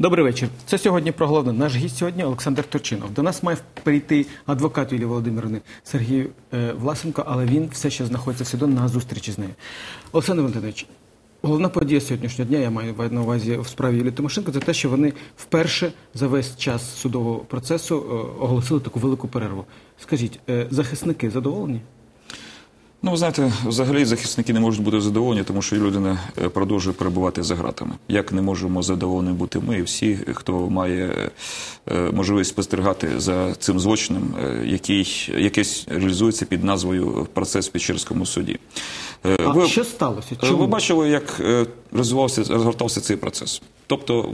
Добрий вечір. Це сьогодні про головне. Наш гість сьогодні Олександр Турчинов. До нас має прийти адвокат Юлії Володимирівни Сергій е, Власенко, але він все ще знаходиться в СІДО на зустрічі з нею. Олександр Валентинович, головна подія сьогоднішнього дня, я маю на увазі в справі Юлії Тимошенко, це те, що вони вперше за весь час судового процесу е, оголосили таку велику перерву. Скажіть, е, захисники задоволені? Ну, ви знаєте, взагалі захисники не можуть бути задоволені, тому що людина е, продовжує перебувати за ґратами. Як не можемо задоволені бути ми і всі, хто має е, можливість спостерігати за цим злочином, е, який якийсь реалізується під назвою процес в Печерському суді. Е, А ви- що сталося? Е, Чому? Ви бачили, як е, розвивався розгортався цей процес. Тобто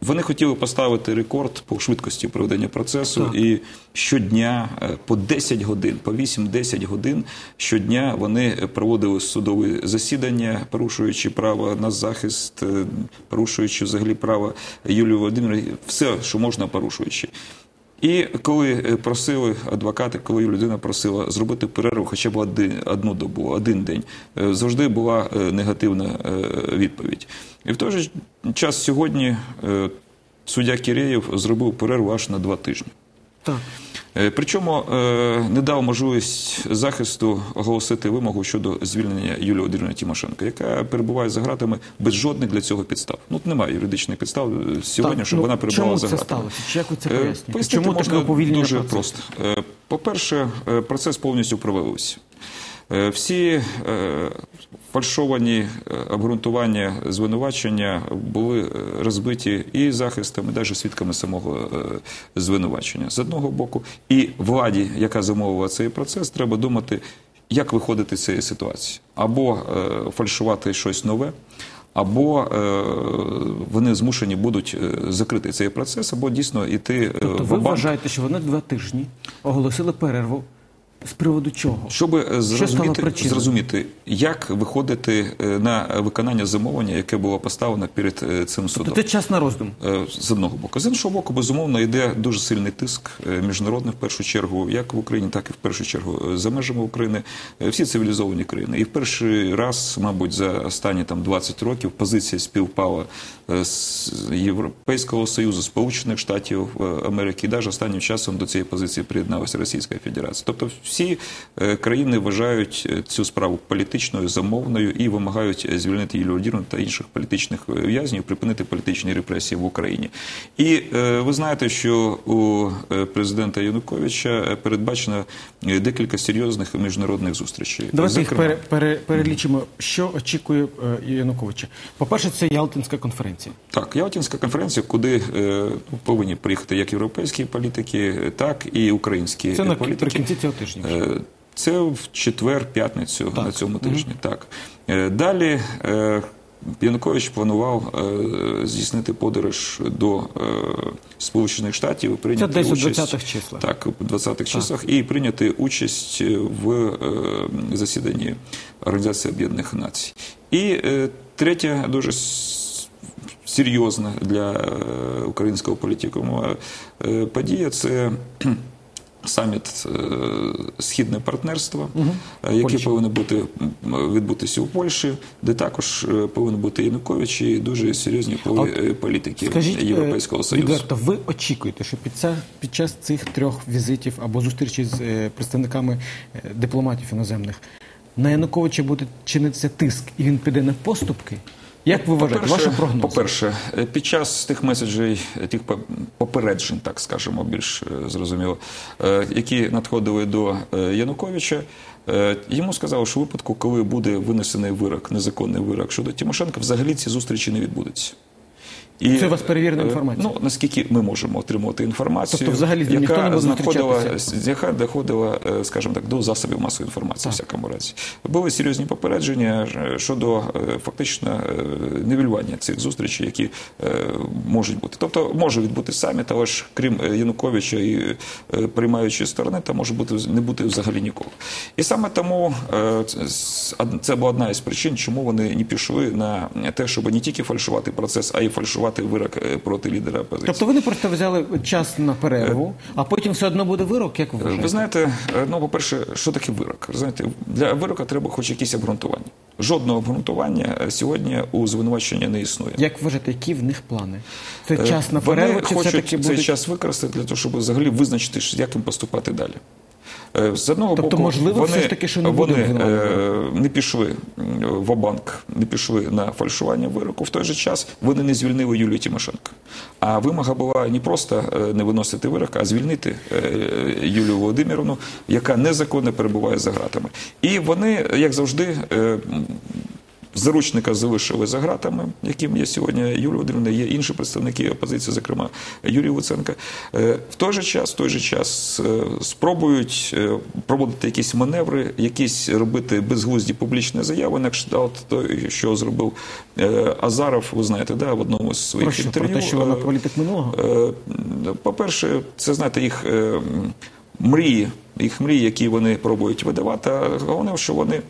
вони хотіли поставити рекорд по швидкості проведення процесу, Так. і щодня е, по 10 годин, по 8-10 годин щодня вони проводили судові засідання, порушуючи право на захист, е, порушуючи взагалі право Юлії Володимирівни, все, що можна порушуючи. І коли е, просили адвокати, коли людина просила зробити перерву хоча б один, одну добу, один день, е, завжди була е, негативна відповідь. І в той же час сьогодні суддя Кірєєв зробив перерву аж на два тижні. Так. Е, Причому е, не дав можливість захисту оголосити вимогу щодо звільнення Юлії Володимирівни Тимошенко, яка перебуває за ґратами без жодних для цього підстав. Ну немає юридичних підстав сьогодні, Так, щоб ну, вона перебувала чому за це? Чи як ви це Е, пояснюєте? Пояснити Чому можна дуже процесу? просто. Е, По-перше, е, процес повністю провалився. Всі фальшовані е, обґрунтування, звинувачення були е, розбиті і захистом, і навіть свідками самого е, звинувачення. З одного боку, і владі, яка замовила цей процес, треба думати, як виходити з цієї ситуації. Або фальшувати щось нове, або е, вони змушені будуть закрити цей процес, або дійсно йти Тобто ви в банк. вважаєте, що вони два тижні оголосили перерву з приводу чого? Щоб е, зрозуміти, причиною? зрозуміти, як виходити е, на виконання замовлення, яке було поставлено перед е, цим судом. Тобто це час на роздум. З одного боку, з іншого боку, безумовно, йде дуже сильний тиск міжнародний в першу чергу, як в Україні, так і в першу чергу за межами України. Всі цивілізовані країни. І в перший раз, мабуть, за останні там 20 років позиція співпала з Європейського Союзу, Сполучених Штатів Америки, і навіть останнім часом до цієї позиції приєдналася Російська Федерація. Тобто всі е, країни вважають е, цю справу політичною, замовною і вимагають звільнити Юлію Володимирівну та інших політичних е, в'язнів, припинити політичні репресії в Україні. І ви знаєте, що у президента Януковича передбачено декілька серйозних міжнародних зустрічей. Давайте їх пере, пере, перелічимо, що очікує Януковича. По-перше, це Ялтинська конференція. Так, Ялтинська конференція, куди повинні приїхати як європейські політики, так і українські Це політики. наприкінці цього тижня. Е, Це в четвер, п'ятницю на цьому тижні. Так Е, далі е, Янукович планував здійснити подорож до Сполучених Штатів і прийняти десь у 20-х числах. Так, у 20-х числах і прийняти участь в засіданні Організації Об'єднаних Націй. І третя дуже серйозна для українського політикуму подія це. Саміт е, Східне партнерство, е, який повинен бути відбутися у Польщі, де також е, повинен бути Янукович і дуже серйозні політики Скажіть Європейського Союзу. відверто, ви очікуєте, що під, ця, під час цих трьох візитів або зустрічей з представниками дипломатів іноземних на Януковича буде чинитися тиск, і він піде на поступки? Як ви вважаєте? Ваші прогнози? По-перше, під час тих меседжей, е, тих по- попереджень, так скажемо, більш е, зрозуміло, е, які надходили до е, Януковича, йому сказали, що в випадку, коли буде винесений вирок, незаконний вирок щодо Тимошенка, взагалі ці зустрічі не відбудуться. І, Це у вас перевірена е, інформація? Ну, наскільки ми можемо отримувати інформацію, Тобто взагалі ним ніхто не яка буде знаходила, яка доходила, е, скажімо так, до засобів масової інформації, в всякому разі. Були серйозні попередження е, щодо фактично нівелювання цих зустрічей, які можуть бути. Тобто може відбути саміт, але ж крім Януковича і приймаючої сторони, там може бути не бути взагалі нікого. І саме тому це була одна із причин, чому вони не пішли на те, щоб не тільки фальшувати процес, а й фальшувати вирок е, проти лідера опозиції. Тобто ви не просто взяли час на перерву, а потім все одно буде вирок, як ви вважаєте? Ви знаєте, е, ну, по-перше, що таке вирок? Ви Знаєте, для вирока треба хоч якісь обґрунтування. жодного обґрунтування е, сьогодні у звинувачення не існує. Як вважаєте, які в них плани? Це Е, час на Вони перерву, чи хочуть все-таки цей будуть... час використати для того, щоб взагалі визначити, як їм поступати далі. Е, З одного Тобто, боку, можливо, вони, все ж таки, що не вони е, не пішли в банк не пішли на фальшування вироку. В той же час вони не звільнили Юлію Тимошенко. А вимога була не просто е, не виносити вирок, а звільнити Юлію Володимировну, яка незаконно перебуває за ґратами. І вони, як завжди, Заручника залишили за ґратами, яким є сьогодні Юлія Володимирівна, є інші представники опозиції, зокрема Юрій Луценко. Е, В той же час, в той же час е, спробують е, проводити якісь маневри, якісь робити безглузді публічні заяви, на кшталт той, що зробив Азаров, ви знаєте, да, в одному з своїх Про що? Про інтерв'ю. те, що вона політик минулого? По-перше, це знаєте, їх мрії, їх мрії, які вони пробують видавати. А головне, що вони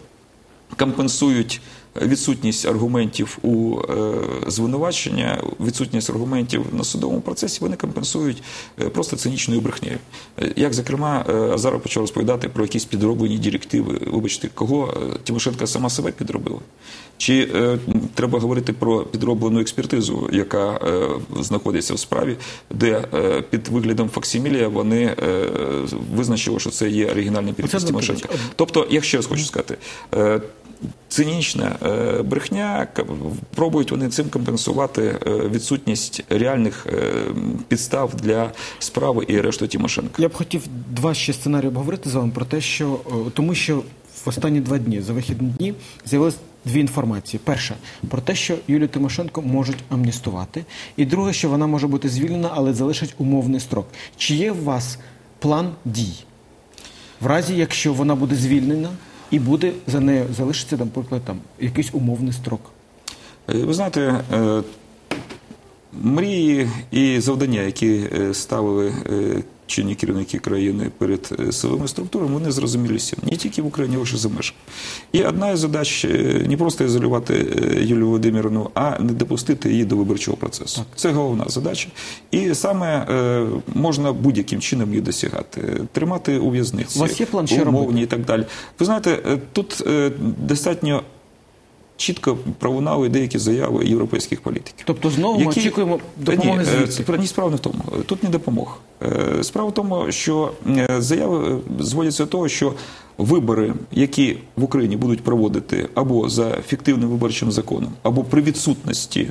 компенсують відсутність аргументів у е, звинувачення, відсутність аргументів на судовому процесі, вони компенсують е, просто цинічною брехнею. Е, Як, зокрема, Азаров почав розповідати про якісь підроблені директиви. Вибачте, кого Тимошенко сама себе підробила? Чи треба говорити про підроблену експертизу, яка знаходиться в справі, де під виглядом факсимілія вони визначили, що це є оригінальний підпис Тимошенко. Тобто, я ще раз хочу сказати. Цинічна е, брехня, пробують вони цим компенсувати е, відсутність реальних е, підстав для справи і арешту Тимошенка. Я б хотів два ще сценарії обговорити з вами про те, що тому що в останні два дні за вихідні дні з'явилось дві інформації. Перша про те, що Юлію Тимошенко можуть амністувати, і друге, що вона може бути звільнена, але залишить умовний строк. Чи є у вас план дій? В разі, якщо вона буде звільнена і буде за нею залишиться, наприклад, там якийсь умовний строк. Е, Ви знаєте, е, мрії і завдання, які е, ставили чинні керівники країни перед е, силовими структурами, вони зрозумілі всім. Не тільки в Україні, а лише за межами. І одна із задач е, не просто ізолювати е, Юлію Володимирівну, а не допустити її до виборчого процесу. Це головна задача. І саме можна будь-яким чином її досягати. Тримати у в'язниці, умовні і так далі. Ви знаєте, тут достатньо чітко пролунали деякі заяви європейських політиків. Тобто знову ми очікуємо Та допомоги ні, е, звідси. Ні, справа не в тому. Тут не допомог. Е, Справа в тому, що е, заяви е, зводяться до того, що вибори, які в Україні будуть проводити або за фіктивним виборчим законом, або при відсутності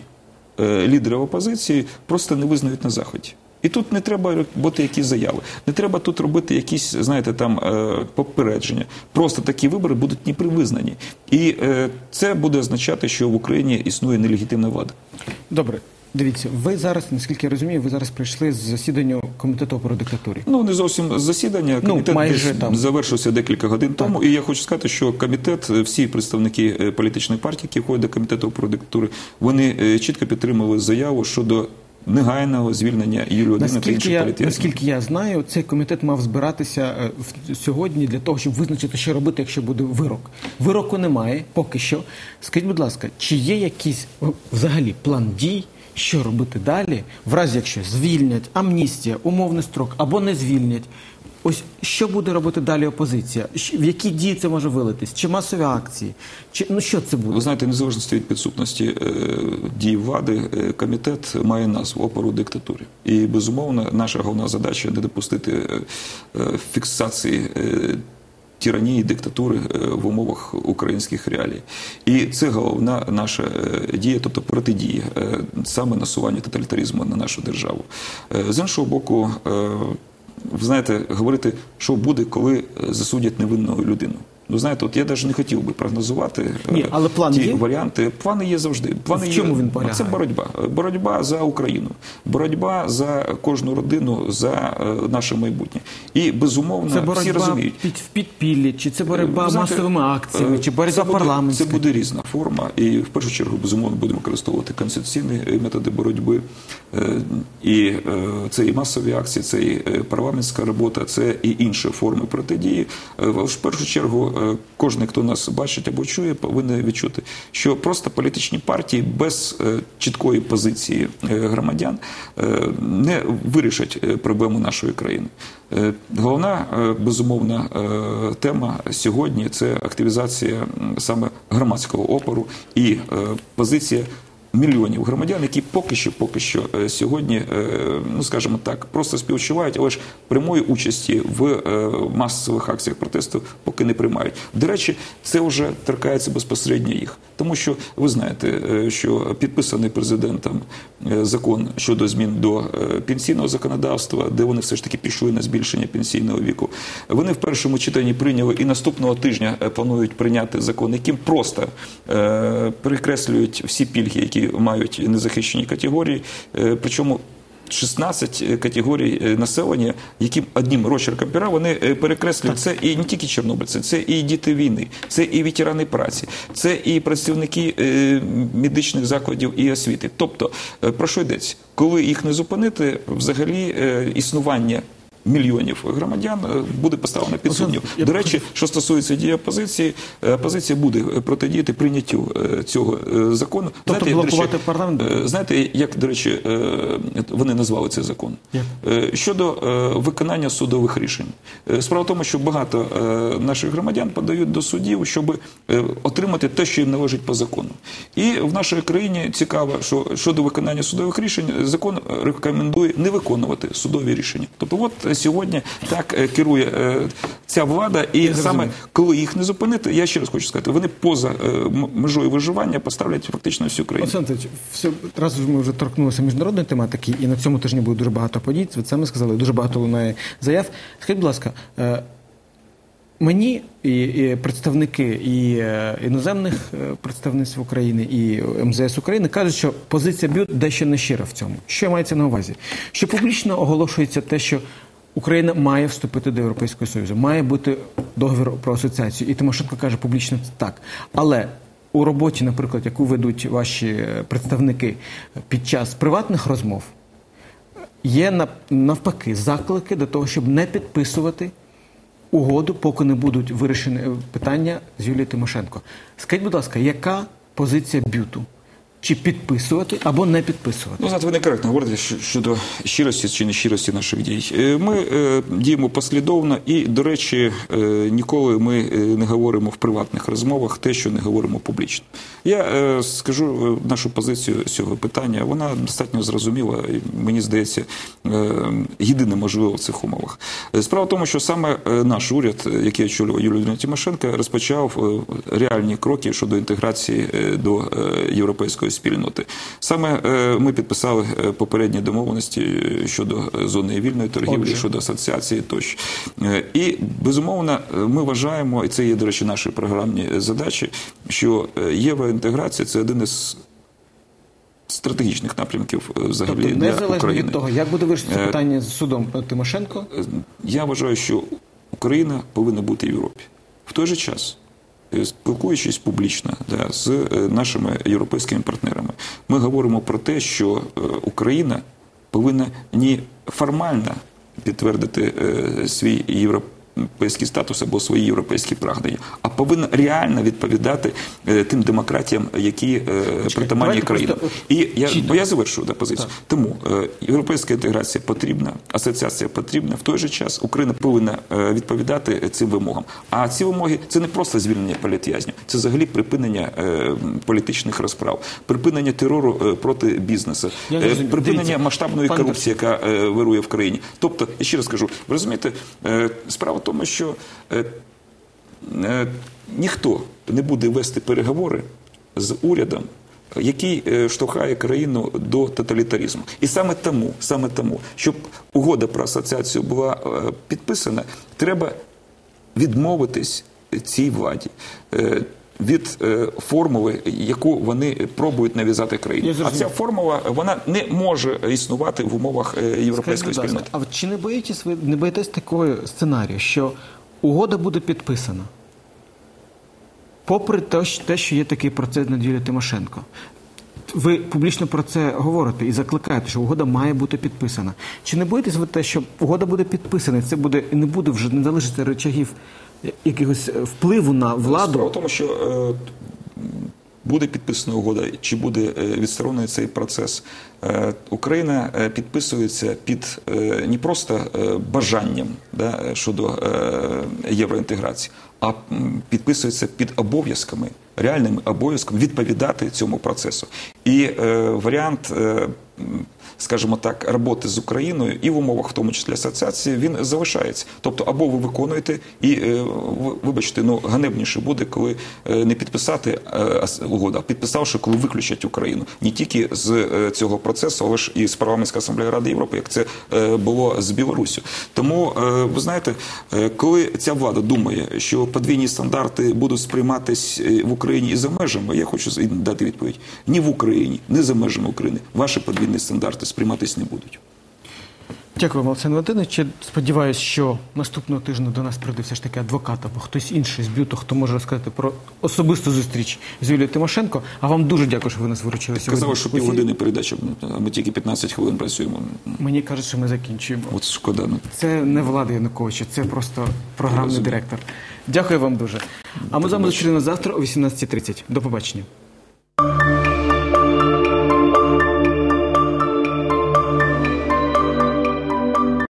е, лідерів опозиції, просто не визнають на заході. І тут не треба робити якісь заяви, не треба тут робити якісь, знаєте, там е, попередження. Просто такі вибори будуть не привизнані. І е, це буде означати, що в Україні існує нелегітимна влада. Добре, дивіться, ви зараз, наскільки я розумію, ви зараз прийшли з засідання комітету про диктатурі. Ну не зовсім засідання. Ну, Комітет майже там. завершився декілька годин тому. І я хочу сказати, що комітет, е, всі представники політичної партії, які входять до комітету про диктатури, вони чітко підтримали заяву щодо негайного звільнення Юлії Володимирівни та інших я, політв'язнів. наскільки я знаю, цей комітет мав збиратися е, сьогодні для того, щоб визначити, що робити, якщо буде вирок. Вироку немає поки що. Скажіть, будь ласка, чи є якийсь взагалі план дій, що робити далі, в разі якщо звільнять, амністія, умовний строк або не звільнять? Ось що буде робити далі опозиція? В які дії це може вилитись? Чи масові акції? Чи ну що це буде? Ви знаєте, незалежності від підсутності е, дій влади, е, комітет має назву опору диктатурі. І безумовно, наша головна задача не допустити е, е, фіксації. е, Тиранії, диктатури е, в умовах українських реалій, і це головна наша е, дія, тобто протидія саме насуванню тоталітаризму на нашу державу. З іншого боку, ви знаєте, говорити, що буде, коли е, засудять невинну людину. Ну знаєте, от я навіть не хотів би прогнозувати е, Ні, але план ті є? варіанти. Плани є завжди. Плани В чому є. він полягає? Це боротьба. Боротьба за Україну, боротьба за кожну родину, за е, наше майбутнє. І безумовно Це всі розуміють. під, в підпіллі, чи це боротьба знаєте, масовими акціями, е, чи боротьба парламентська? Це буде різна форма, і в першу чергу безумовно будемо використовувати конституційні методи боротьби. І це і масові акції, це і парламентська робота, це і інші форми протидії. В першу чергу кожен, хто нас бачить або чує, повинен відчути, що просто політичні партії без е, чіткої позиції е, громадян е, не вирішать е, проблему нашої країни. Е, Головна е, безумовна е, тема сьогодні це активізація саме громадського опору і е, позиція мільйонів громадян, які поки що, поки що е, сьогодні, е, ну скажімо так, просто співчувають, але ж прямої участі в е, масових акціях протесту поки не приймають. До речі, це вже торкається безпосередньо їх, тому що ви знаєте, що підписаний президентом закон щодо змін до пенсійного законодавства, де вони все ж таки пішли на збільшення пенсійного віку. Вони в першому читанні прийняли і наступного тижня планують прийняти закон, яким просто перекреслюють всі пільги, які мають незахищені категорії. Е, причому 16 категорій е, населення, яким одним розчерком пера вони е, перекреслюють. Це і не тільки чорнобильці, це і діти війни, це і ветерани праці, це і працівники е, медичних закладів і освіти. Тобто, е, про що йдеться? Коли їх не зупинити, взагалі е, існування. Мільйонів громадян е, буде поставлено під сумнів. До речі, що стосується дії опозиції, е, опозиція буде протидіяти прийняттю е, цього закону. Тобто до блокувати парламент? е, Знаєте, як, до речі, вони назвали цей закон? Щодо виконання судових рішень. Справа в тому, що багато наших громадян подають до судів, щоб отримати те, що їм належить по закону. І в нашій країні цікаво, що щодо виконання судових рішень закон рекомендує не виконувати судові рішення. Тобто, от сьогодні так е, керує е, ця влада, і саме коли їх не зупинити, я ще раз хочу сказати, вони поза е, межою виживання поставлять фактично всю країну. Олександр все, раз ми вже торкнулися міжнародної тематики, і на цьому тижні буде дуже багато подій. Ви самі сказали, дуже багато лунає заяв. Скажіть, будь ласка, мені і, і представники і іноземних представництв України, і МЗС України кажуть, що позиція БЮТ дещо нещира в цьому. Що мається на увазі? Що публічно оголошується те, що Україна має вступити до Європейського Союзу, має бути договір про асоціацію. І Тимошенко каже публічно так. Але у роботі, наприклад, яку ведуть ваші представники під час приватних розмов, є навпаки заклики до того, щоб не підписувати угоду, поки не будуть вирішені питання з Юлією Тимошенко. Скажіть, будь ласка, яка позиція бюту? Чи підписувати або не підписувати? Ну, знаєте, ви некоректно говорите щодо щирості чи нещирості наших дій. Е, Ми е, діємо послідовно і, до речі, е, ніколи ми е, не говоримо в приватних розмовах те, що не говоримо публічно. Я е, скажу е, нашу позицію з цього питання. Вона достатньо зрозуміла, і, мені здається, єдине можливо в цих умовах. Справа в тому, що саме наш уряд, який очолював Юлія Леонідовна Тимошенко, розпочав реальні кроки щодо інтеграції до європейської спільноти. Саме е, ми підписали е, попередні домовленості е, щодо зони вільної торгівлі, Отже. щодо асоціації тощо. І безумовно, ми вважаємо, і це є, до речі, наші програмні задачі, що євроінтеграція це один із стратегічних напрямків взагалі Тобто, для незалежно України. від того, як буде вирішено Е, питання з судом Тимошенко, Я вважаю, що Україна повинна бути в Європі. В той же час, спілкуючись публічно да, з е, нашими європейськими партнерами, ми говоримо про те, що е, Україна повинна не формально підтвердити е, свій європейський статус або свої європейські прагнення, а повинна реально відповідати е, тим демократіям, які е, притаманні країнам. І я, бо я завершу да, позицію. Тому е, європейська інтеграція потрібна, асоціація потрібна. В той же час Україна повинна відповідати цим вимогам. А ці вимоги це не просто звільнення політв'язнів, це взагалі припинення політичних розправ, припинення терору проти бізнесу, Я припинення Дивіться, масштабної корупції, яка вирує в країні. Тобто, я ще раз кажу, ви розумієте, справа тому, що е, е, ніхто не буде вести переговори з урядом, який е, штовхає країну до тоталітаризму. І саме тому, саме тому, щоб угода про асоціацію була е, підписана, треба відмовитись цій владі. Від е, формули, яку вони пробують нав'язати країні, а ця формула вона не може існувати в умовах е, Скажіть, європейської спільноти. А чи не боїтесь ви не боїтесь такого сценарію, що угода буде підписана? Попри те, що- є такий процес над Юлією Тимошенко. Ви публічно про це говорите і закликаєте, що угода має бути підписана. Чи не боїтесь ви те, що угода буде підписана, і це буде і не буде вже не залишиться речагів якогось е, впливу на Справа владу. в тому, що е, буде підписана угода, чи буде е, відсторонений цей процес. Е, Україна підписується під е, не просто бажанням да, щодо е, євроінтеграції, а підписується під обов'язками, реальними обов'язками відповідати цьому процесу. І е, варіант. е, Скажімо так, роботи з Україною і в умовах, в тому числі асоціації, він залишається. Тобто, або ви виконуєте, і е, вибачте, ну ганебніше буде, коли е, не підписати е, угоду, а підписавши, коли виключать Україну не тільки з цього процесу, але ж і з парламентської асамблеї Ради Європи, як це було з Білоруссю. Тому ви знаєте, коли ця влада думає, що подвійні стандарти будуть сприйматись в Україні і за межами, я хочу дати відповідь: ні в Україні, ні за межами України. Ваші подвійні стандарти сприйматись не будуть. Дякую Олександр Валентинович. Сподіваюсь, що наступного тижня до нас прийде все ж таки адвокат або хтось інший з бюту, хто може розказати про особисту зустріч з Юлією Тимошенко. А вам дуже дякую, що ви нас виручили сьогодні. Казали, що півгодини передача, а ми тільки 15 хвилин працюємо. Мені кажуть, що ми закінчуємо. От шкода. ну. Це не влада Януковича, це просто програмний директор. Дякую вам дуже. А ми з вами зустрінемося завтра о 18.30. До побачення.